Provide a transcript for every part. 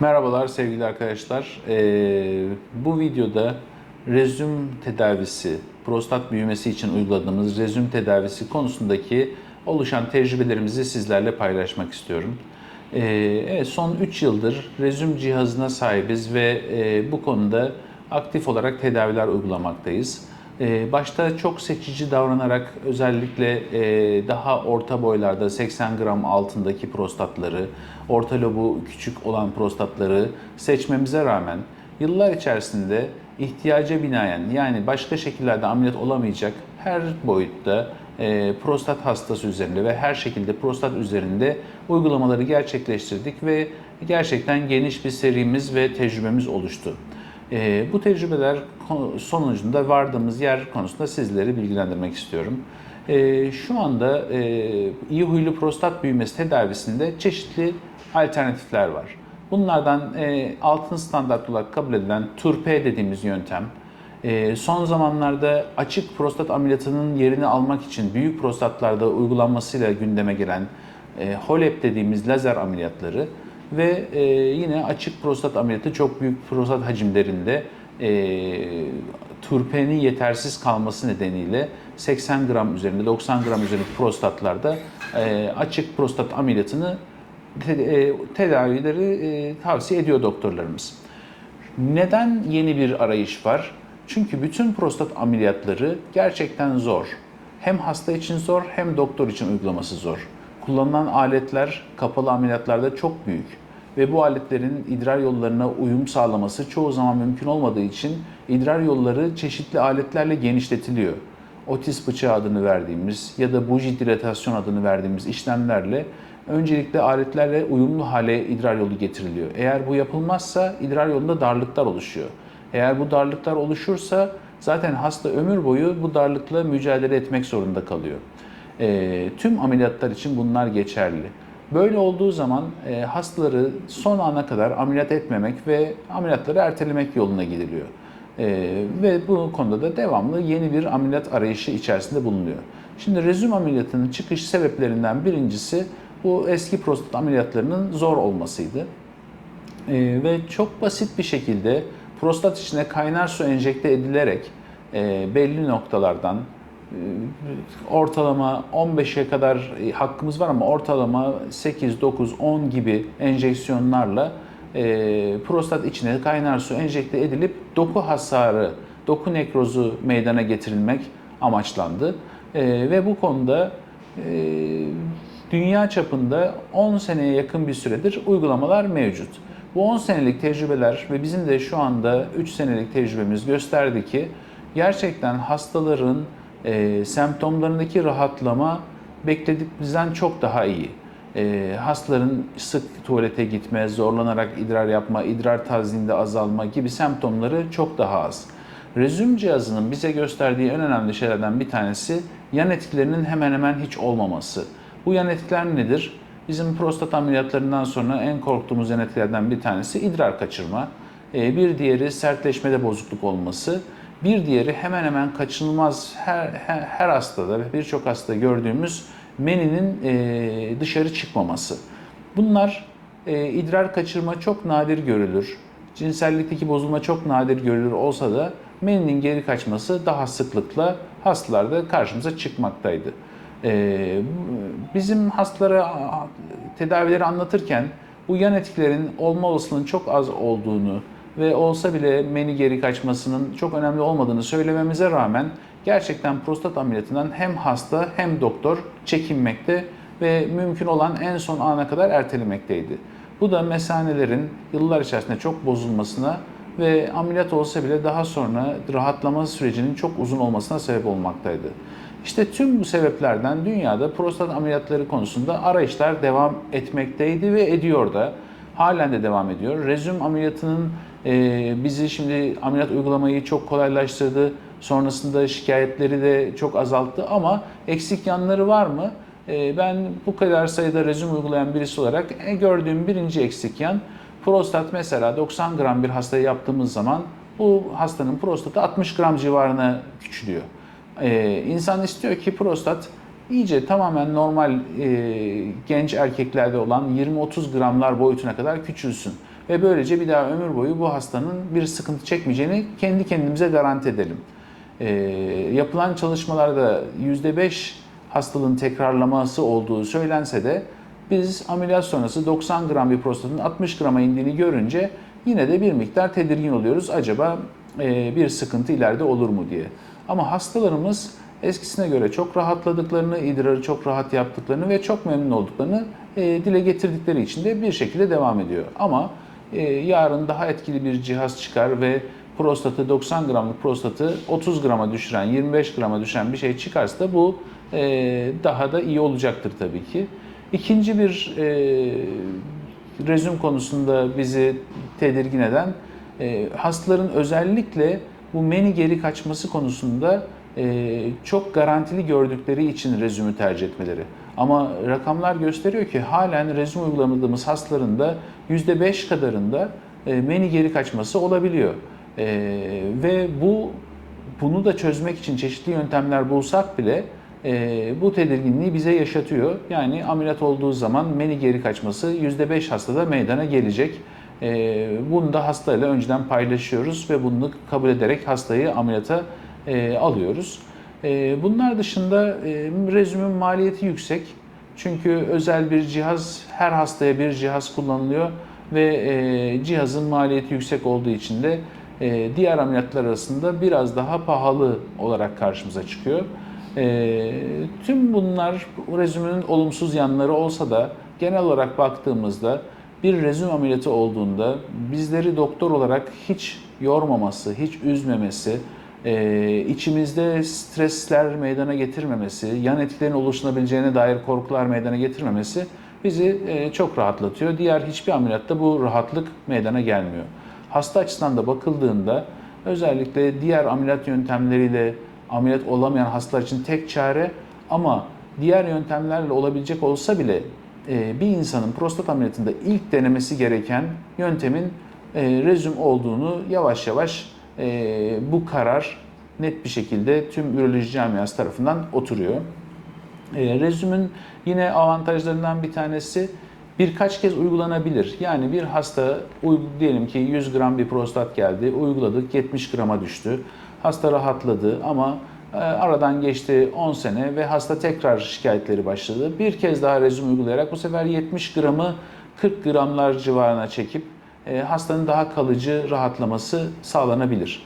Merhabalar sevgili arkadaşlar. Ee, bu videoda rezüm tedavisi, prostat büyümesi için uyguladığımız rezüm tedavisi konusundaki oluşan tecrübelerimizi sizlerle paylaşmak istiyorum. Ee, evet, son 3 yıldır rezüm cihazına sahibiz ve e, bu konuda aktif olarak tedaviler uygulamaktayız. Ee, Başta çok seçici davranarak özellikle e, daha orta boylarda 80 gram altındaki prostatları, orta lobu küçük olan prostatları seçmemize rağmen yıllar içerisinde ihtiyaca binaen yani başka şekillerde ameliyat olamayacak her boyutta e, prostat hastası üzerinde ve her şekilde prostat üzerinde uygulamaları gerçekleştirdik ve gerçekten geniş bir serimiz ve tecrübemiz oluştu. Ee, bu tecrübeler sonucunda vardığımız yer konusunda sizleri bilgilendirmek istiyorum. Ee, şu anda e, iyi huylu prostat büyümesi tedavisinde çeşitli alternatifler var. Bunlardan e, altın standart olarak kabul edilen TURP dediğimiz yöntem, e, son zamanlarda açık prostat ameliyatının yerini almak için büyük prostatlarda uygulanmasıyla gündeme gelen e, HOLEP dediğimiz lazer ameliyatları ve e, yine açık prostat ameliyatı çok büyük prostat hacimlerinde e, turpenin yetersiz kalması nedeniyle 80 gram üzerinde 90 gram üzerinde prostatlarda e, açık prostat ameliyatını te- e, tedavileri e, tavsiye ediyor doktorlarımız. Neden yeni bir arayış var? Çünkü bütün prostat ameliyatları gerçekten zor. Hem hasta için zor hem doktor için uygulaması zor. Kullanılan aletler kapalı ameliyatlarda çok büyük ve bu aletlerin idrar yollarına uyum sağlaması çoğu zaman mümkün olmadığı için idrar yolları çeşitli aletlerle genişletiliyor. Otis bıçağı adını verdiğimiz ya da buji dilatasyon adını verdiğimiz işlemlerle öncelikle aletlerle uyumlu hale idrar yolu getiriliyor. Eğer bu yapılmazsa idrar yolunda darlıklar oluşuyor. Eğer bu darlıklar oluşursa zaten hasta ömür boyu bu darlıkla mücadele etmek zorunda kalıyor. E, tüm ameliyatlar için bunlar geçerli. Böyle olduğu zaman e, hastaları son ana kadar ameliyat etmemek ve ameliyatları ertelemek yoluna gidiliyor. E, ve bu konuda da devamlı yeni bir ameliyat arayışı içerisinde bulunuyor. Şimdi rezüm ameliyatının çıkış sebeplerinden birincisi bu eski prostat ameliyatlarının zor olmasıydı. Ee, ve çok basit bir şekilde prostat içine kaynar su enjekte edilerek e, belli noktalardan e, ortalama 15'e kadar e, hakkımız var ama ortalama 8, 9, 10 gibi enjeksiyonlarla e, prostat içine kaynar su enjekte edilip doku hasarı, doku nekrozu meydana getirilmek amaçlandı. E, ve bu konuda e, dünya çapında 10 seneye yakın bir süredir uygulamalar mevcut. Bu 10 senelik tecrübeler ve bizim de şu anda 3 senelik tecrübemiz gösterdi ki gerçekten hastaların e, semptomlarındaki rahatlama beklediğimizden çok daha iyi. E, hastaların sık tuvalete gitme, zorlanarak idrar yapma, idrar tazliğinde azalma gibi semptomları çok daha az. Rezüm cihazının bize gösterdiği en önemli şeylerden bir tanesi yan etkilerinin hemen hemen hiç olmaması. Bu yan etkiler nedir? Bizim prostat ameliyatlarından sonra en korktuğumuz yan etkilerden bir tanesi idrar kaçırma. Ee, Bir diğeri sertleşmede bozukluk olması. Bir diğeri hemen hemen kaçınılmaz her, her, her hastada ve birçok hasta gördüğümüz meninin e, dışarı çıkmaması. Bunlar e, idrar kaçırma çok nadir görülür. Cinsellikteki bozulma çok nadir görülür olsa da meninin geri kaçması daha sıklıkla hastalarda karşımıza çıkmaktaydı. Ee, bizim hastalara tedavileri anlatırken bu yan etkilerin olma olasılığının çok az olduğunu ve olsa bile meni geri kaçmasının çok önemli olmadığını söylememize rağmen gerçekten prostat ameliyatından hem hasta hem doktor çekinmekte ve mümkün olan en son ana kadar ertelemekteydi. Bu da mesanelerin yıllar içerisinde çok bozulmasına ve ameliyat olsa bile daha sonra rahatlama sürecinin çok uzun olmasına sebep olmaktaydı. İşte tüm bu sebeplerden dünyada prostat ameliyatları konusunda arayışlar devam etmekteydi ve ediyor da. Halen de devam ediyor. Rezüm ameliyatının e, bizi şimdi ameliyat uygulamayı çok kolaylaştırdı. Sonrasında şikayetleri de çok azalttı ama eksik yanları var mı? E, ben bu kadar sayıda rezüm uygulayan birisi olarak e, gördüğüm birinci eksik yan prostat mesela 90 gram bir hastaya yaptığımız zaman bu hastanın prostatı 60 gram civarına küçülüyor. Ee, insan istiyor ki prostat iyice tamamen normal e, genç erkeklerde olan 20-30 gramlar boyutuna kadar küçülsün. Ve böylece bir daha ömür boyu bu hastanın bir sıkıntı çekmeyeceğini kendi kendimize garanti edelim. E, yapılan çalışmalarda %5 hastalığın tekrarlaması olduğu söylense de biz ameliyat sonrası 90 gram bir prostatın 60 grama indiğini görünce yine de bir miktar tedirgin oluyoruz. Acaba e, bir sıkıntı ileride olur mu diye. Ama hastalarımız eskisine göre çok rahatladıklarını, idrarı çok rahat yaptıklarını ve çok memnun olduklarını e, dile getirdikleri için de bir şekilde devam ediyor. Ama yarın daha etkili bir cihaz çıkar ve prostatı 90 gramlık prostatı 30 grama düşüren, 25 grama düşen bir şey çıkarsa da bu e, daha da iyi olacaktır tabii ki. İkinci bir e, rezüm konusunda bizi tedirgin eden e, hastaların özellikle bu meni geri kaçması konusunda çok garantili gördükleri için rezümü tercih etmeleri. Ama rakamlar gösteriyor ki halen rezüm uygulamadığımız hastaların da %5 kadarında e, meni geri kaçması olabiliyor. E, ve bu bunu da çözmek için çeşitli yöntemler bulsak bile e, bu tedirginliği bize yaşatıyor. Yani ameliyat olduğu zaman meni geri kaçması %5 hastada meydana gelecek. Bunu da hastayla önceden paylaşıyoruz ve bunu kabul ederek hastayı ameliyata e, alıyoruz. E, bunlar dışında e, rezümün maliyeti yüksek. Çünkü özel bir cihaz, her hastaya bir cihaz kullanılıyor ve e, cihazın maliyeti yüksek olduğu için de e, diğer ameliyatlar arasında biraz daha pahalı olarak karşımıza çıkıyor. Tüm bunlar rezümünün olumsuz yanları olsa da genel olarak baktığımızda bir rezüm ameliyatı olduğunda bizleri doktor olarak hiç yormaması, hiç üzmemesi, e, içimizde stresler meydana getirmemesi, yan etkilerin oluşabileceğine dair korkular meydana getirmemesi bizi e, çok rahatlatıyor. Diğer hiçbir ameliyatta bu rahatlık meydana gelmiyor. Hasta açısından da bakıldığında özellikle diğer ameliyat yöntemleriyle ameliyat olamayan hastalar için tek çare ama diğer yöntemlerle olabilecek olsa bile e, bir insanın prostat ameliyatında ilk denemesi gereken yöntemin e, rezüm olduğunu yavaş yavaş e, bu karar net bir şekilde tüm üroloji camiası tarafından oturuyor. E, rezümün yine avantajlarından bir tanesi birkaç kez uygulanabilir. Yani bir hasta diyelim ki 100 gram bir prostat geldi, uyguladık 70 grama düştü. Hasta rahatladı ama e, aradan geçti 10 sene ve hasta tekrar şikayetleri başladı. Bir kez daha rezüm uygulayarak bu sefer 70 gramı 40 gramlar civarına çekip hastanın daha kalıcı rahatlaması sağlanabilir.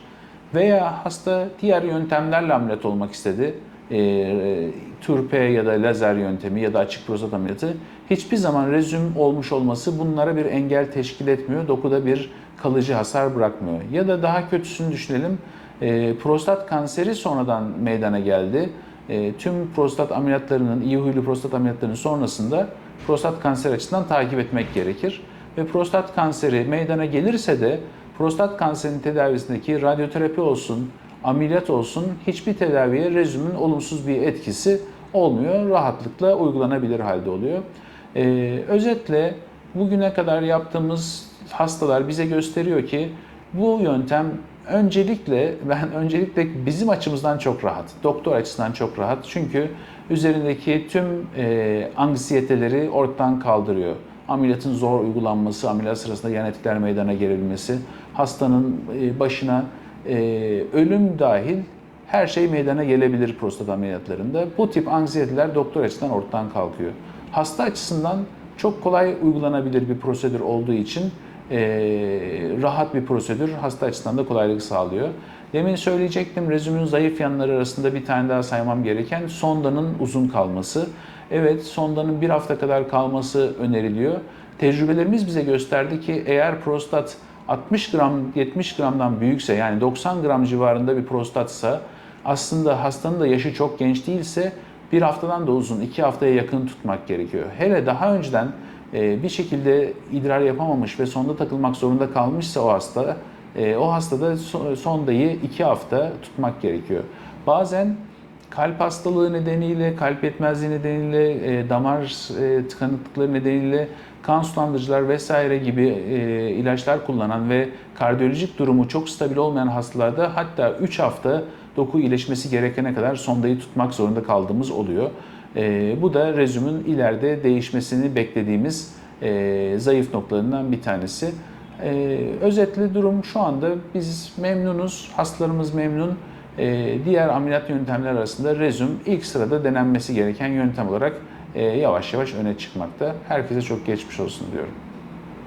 Veya hasta diğer yöntemlerle ameliyat olmak istedi. E, türpe ya da lazer yöntemi ya da açık prostat ameliyatı hiçbir zaman rezüm olmuş olması bunlara bir engel teşkil etmiyor. Dokuda bir kalıcı hasar bırakmıyor. Ya da daha kötüsünü düşünelim. E, prostat kanseri sonradan meydana geldi. E, tüm prostat ameliyatlarının, iyi huylu prostat ameliyatlarının sonrasında prostat kanser açısından takip etmek gerekir. Ve prostat kanseri meydana gelirse de prostat kanserinin tedavisindeki radyoterapi olsun, ameliyat olsun hiçbir tedaviye rezümün olumsuz bir etkisi olmuyor. Rahatlıkla uygulanabilir halde oluyor. Ee, özetle bugüne kadar yaptığımız hastalar bize gösteriyor ki bu yöntem öncelikle ben öncelikle bizim açımızdan çok rahat, doktor açısından çok rahat. Çünkü üzerindeki tüm e, anksiyeteleri ortadan kaldırıyor. Ameliyatın zor uygulanması, ameliyat sırasında yan etkiler meydana gelebilmesi, hastanın e, başına e, ölüm dahil her şey meydana gelebilir prostat ameliyatlarında. Bu tip anksiyeteler doktor açısından ortadan kalkıyor. Hasta açısından çok kolay uygulanabilir bir prosedür olduğu için e, rahat bir prosedür hasta açısından da kolaylık sağlıyor. Demin söyleyecektim rezümün zayıf yanları arasında bir tane daha saymam gereken sondanın uzun kalması. Evet sondanın bir hafta kadar kalması öneriliyor. Tecrübelerimiz bize gösterdi ki eğer prostat 60 gram 70 gramdan büyükse yani 90 gram civarında bir prostatsa aslında hastanın da yaşı çok genç değilse bir haftadan da uzun, iki haftaya yakın tutmak gerekiyor. Hele daha önceden e, bir şekilde idrar yapamamış ve sonda takılmak zorunda kalmışsa o hasta, e, o hastada sondayı iki hafta tutmak gerekiyor. Bazen kalp hastalığı nedeniyle, kalp yetmezliği nedeniyle, e, damar tıkanıklıkları nedeniyle kan sulandırıcılar vesaire gibi ilaçlar kullanan ve kardiyolojik durumu çok stabil olmayan hastalarda hatta 3 hafta doku iyileşmesi gerekene kadar sondayı tutmak zorunda kaldığımız oluyor. E, bu da rezümün ileride değişmesini beklediğimiz e, zayıf noktalarından bir tanesi. Ee, özetli durum şu anda biz memnunuz, hastalarımız memnun. Ee, diğer ameliyat yöntemler arasında rezüm ilk sırada denenmesi gereken yöntem olarak e, yavaş yavaş öne çıkmakta. Herkese çok geçmiş olsun diyorum.